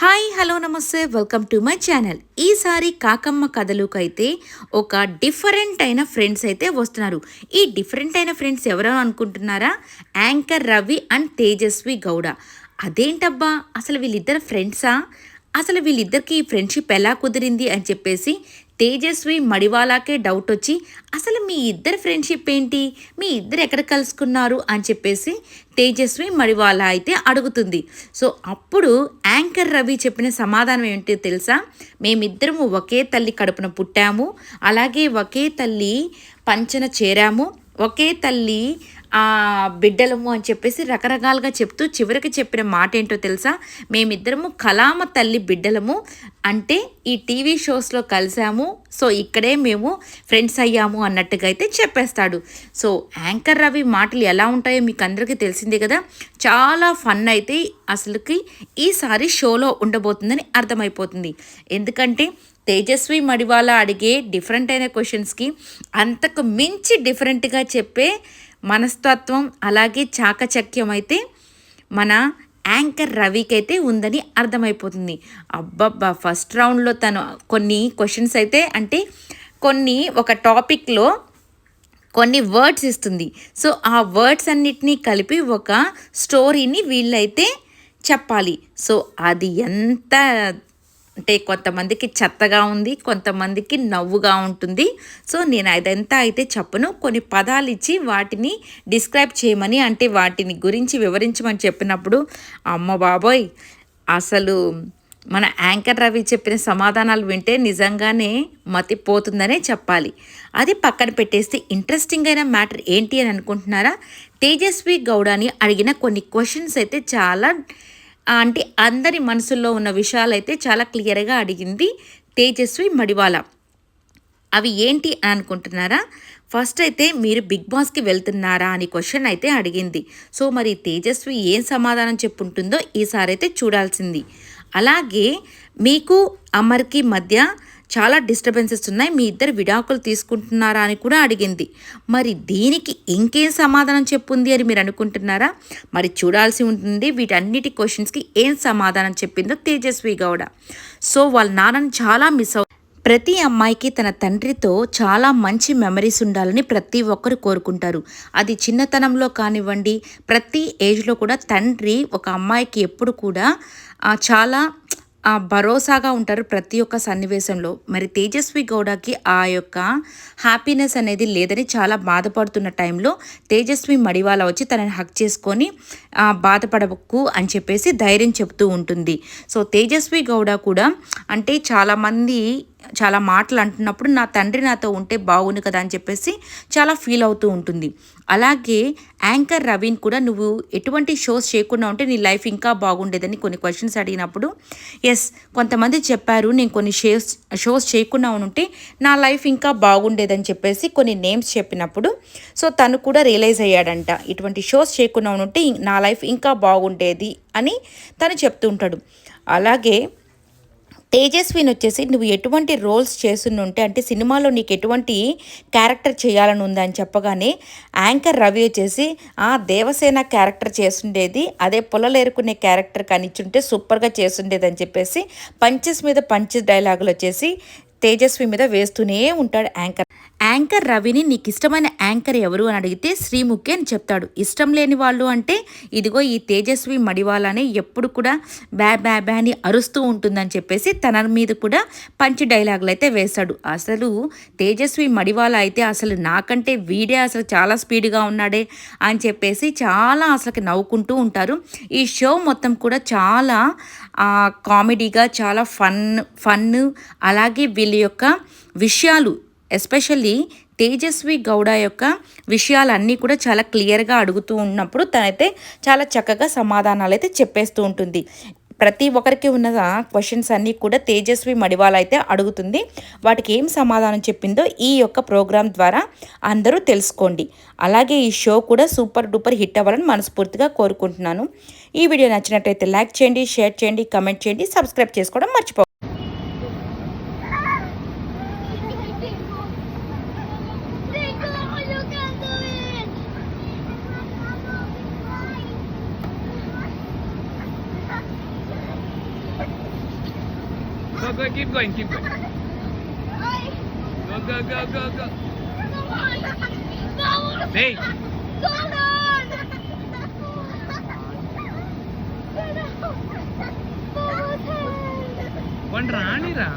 Hi hello నమస్తే welcome to my channel. ఈసారి కాకమ్మ కథలుకైతే ఒక డిఫరెంట్ అయిన ఫ్రెండ్స్ అయితే వస్తున్నారు. ఈ డిఫరెంట్ అయిన ఫ్రెండ్స్ ఎవరో అనుకుంటున్నారా? Anchor Ravi and Tejaswi Gowda. అదేంటబ్బా? అసలు వీళ్ళిద్దరు ఫ్రెండ్సా? అసలు వీళ్ళిద్దరికి ఈ ఫ్రెండ్షిప్ ఎలా కుదిరింది అని చెప్పేసి తేజస్వి మడివాలాకే డౌట్ వచ్చి అసలు మీ ఇద్దరు ఫ్రెండ్షిప్ ఏంటి? మీ ఇద్దరు ఎక్కడ కలుసుకున్నారు? అని చెప్పేసి తేజస్వి మడివాలా అయితే అడుగుతుంది. సో అప్పుడు యాంకర్ రవి చెప్పిన సమాధానం ఏంటో తెలుసా? మేమిద్దరము ఒకే తల్లి కడుపున పుట్టాము. అలాగే ఒకే తల్లి పంచన చేరాము. ఒకే తల్లి బిడ్డలము అని చెప్పేసి రకరకాలుగా చెప్తూ చివరికి చెప్పిన మాట ఏంటో తెలుసా? మేమిద్దరము కలామ తల్లి బిడ్డలము. అంటే ఈ టీవీ షోస్లో కలిసాము. సో ఇక్కడే మేము ఫ్రెండ్స్ అయ్యాము అన్నట్టుగా అయితే చెప్పేస్తాడు. సో యాంకర్ రవి మాటలు ఎలా ఉంటాయో మీకు అందరికీ తెలిసిందే కదా? చాలా ఫన్ అయితే అసలుకి ఈసారి షోలో ఉండబోతుందని అర్థమైపోతుంది. ఎందుకంటే తేజస్వి మడివాల అడిగే డిఫరెంట్ అయిన క్వశ్చన్స్కి అంతకు మించి డిఫరెంట్గా చెప్పే మనస్తత్వం అలాగే చాకచక్యం అయితే మన యాంకర్ రవికి అయితే ఉందని అర్థమైపోతుంది. అబ్బబ్బా! ఫస్ట్ రౌండ్లో తను కొన్ని క్వశ్చన్స్ అయితే అంటే కొన్ని ఒక టాపిక్లో కొన్ని వర్డ్స్ ఇస్తుంది. సో ఆ వర్డ్స్ అన్నిటినీ కలిపి ఒక స్టోరీని వీళ్ళైతే చెప్పాలి. సో అది ఎంత అంటే కొంతమందికి చెత్తగా ఉంది కొంతమందికి నవ్వుగా ఉంటుంది. సో నేను అదంతా అయితే చెప్పను. కొన్ని పదాలు ఇచ్చి వాటిని డిస్క్రైబ్ చేయమని అంటే వాటిని గురించి వివరించమని చెప్పినప్పుడు అమ్మ బాబోయ్ అసలు మన యాంకర్ రవి చెప్పిన సమాధానాలు వింటే నిజంగానే మతిపోతుందనే చెప్పాలి. అది పక్కన పెట్టేస్తే ఇంట్రెస్టింగ్ అయిన మ్యాటర్ ఏంటి అని అనుకుంటున్నారా? తేజస్వి గౌడాని అడిగిన కొన్ని క్వశ్చన్స్ అయితే చాలా అంటే అందరి మనసుల్లో ఉన్న విషయాలు అయితే చాలా క్లియర్గా అడిగింది తేజస్వి మడివాల. అవి ఏంటి అని అనుకుంటున్నారా? ఫస్ట్ అయితే మీరు బిగ్ బాస్కి వెళ్తున్నారా అని క్వశ్చన్ అయితే అడిగింది. సో మరి తేజస్వి ఏం సమాధానం చెప్పుంటుందో ఈసారి అయితే చూడాల్సింది. అలాగే మీకు అమర్కి మధ్య చాలా డిస్టర్బెన్సెస్ ఉన్నాయి. మీ ఇద్దరు విడాకులు తీసుకుంటున్నారా అని కూడా అడిగింది. మరి దీనికి ఇంకేం సమాధానం చెప్పుంది అని మీరు అనుకుంటున్నారా? మరి చూడాల్సి ఉంటుంది. వీటన్నిటి క్వశ్చన్స్కి ఏం సమాధానం చెప్పిందో తేజస్వి గౌడ. సో వాళ్ళ నాన్నని చాలా మిస్ అవు ప్రతి అమ్మాయికి తన తండ్రితో చాలా మంచి మెమరీస్ ఉండాలని ప్రతి ఒక్కరు కోరుకుంటారు. అది చిన్నతనంలో కానివ్వండి ప్రతి ఏజ్లో కూడా తండ్రి ఒక అమ్మాయికి ఎప్పుడు కూడా చాలా భరోసాగా ఉంటారు ప్రతి ఒక్క సన్నివేశంలో. మరి తేజస్వి గౌడకి ఆ యొక్క హ్యాపీనెస్ అనేది లేదని చాలా బాధపడుతున్న టైంలో తేజస్వి మడివాల వచ్చి తనని హక్ చేసుకొని బాధపడకు అని చెప్పేసి ధైర్యం చెప్తూ ఉంటుంది. సో తేజస్వి గౌడ కూడా అంటే చాలామంది చాలా మాటలు అంటున్నప్పుడు నా తండ్రి నాతో ఉంటే బాగుండు కదా అని చెప్పేసి చాలా ఫీల్ అవుతూ ఉంటుంది. అలాగే యాంకర్ రవీన్ కూడా నువ్వు ఎటువంటి షోస్ చేయకుండా ఉంటే నీ లైఫ్ ఇంకా బాగుండేదని కొన్ని క్వశ్చన్స్ అడిగినప్పుడు ఎస్ కొంతమంది చెప్పారు నేను కొన్ని షోస్ షోస్ చేయకుండా ఉంటే నా లైఫ్ ఇంకా బాగుండేదని చెప్పేసి కొన్ని నేమ్స్ చెప్పినప్పుడు సో తను కూడా రియలైజ్ అయ్యాడంట. ఇటువంటి షోస్ చేయకుండా ఉంటే నా లైఫ్ ఇంకా బాగుండేది అని తను చెప్తూ ఉంటాడు. అలాగే తేజస్విని వచ్చేసి నువ్వు ఎటువంటి రోల్స్ చేస్తుంటే అంటే సినిమాలో నీకు ఎటువంటి క్యారెక్టర్ చేయాలని ఉందని చెప్పగానే యాంకర్ రవి వచ్చేసి ఆ దేవసేన క్యారెక్టర్ చేస్తుండేది అదే పొలలేరుకునే క్యారెక్టర్ కానిచ్చుంటే సూపర్గా చేస్తుండేది అని చెప్పేసి పంచెస్ మీద పంచెస్ డైలాగులు వచ్చేసి తేజస్వి మీద వేస్తూనే ఉంటాడు యాంకర్ యాంకర్ రవిని నీకు ఇష్టమైన యాంకర్ ఎవరు అని అడిగితే శ్రీముఖి అని చెప్తాడు. ఇష్టం లేని వాళ్ళు అంటే ఇదిగో ఈ తేజస్వి మడివాలని ఎప్పుడు కూడా బ్యా బ్యా బ్యా అని అరుస్తూ ఉంటుందని చెప్పేసి తన మీద కూడా పంచి డైలాగులు అయితే వేశాడు అసలు తేజస్వి మడివాల అయితే అసలు నాకంటే వీడే అసలు చాలా స్పీడ్గా ఉన్నాడే అని చెప్పేసి చాలా అసలుకి నవ్వుకుంటూ ఉంటారు. ఈ షో మొత్తం కూడా చాలా కామెడీగా చాలా ఫన్ ఫన్ అలాగే వీళ్ళ యొక్క విషయాలు ఎస్పెషల్లీ తేజస్వి గౌడ యొక్క విషయాలన్నీ కూడా చాలా క్లియర్గా అడుగుతూ ఉన్నప్పుడు తనైతే చాలా చక్కగా సమాధానాలు అయితే చెప్పేస్తూ ఉంటుంది. ప్రతి ఒక్కరికి ఉన్న క్వశ్చన్స్ అన్నీ కూడా తేజస్వి మడివాల అయితే అడుగుతుంది. వాటికి ఏం సమాధానం చెప్పిందో ఈ యొక్క ప్రోగ్రాం ద్వారా అందరూ తెలుసుకోండి. అలాగే ఈ షో కూడా సూపర్ డూపర్ హిట్ అవ్వాలని మనస్ఫూర్తిగా కోరుకుంటున్నాను. ఈ వీడియో నచ్చినట్టయితే లైక్ చేయండి షేర్ చేయండి కమెంట్ చేయండి సబ్స్క్రైబ్ చేసుకోవడం మర్చిపో Go, go, keep going, keep going. Go, go, go, go, go. Hey, one రానిరా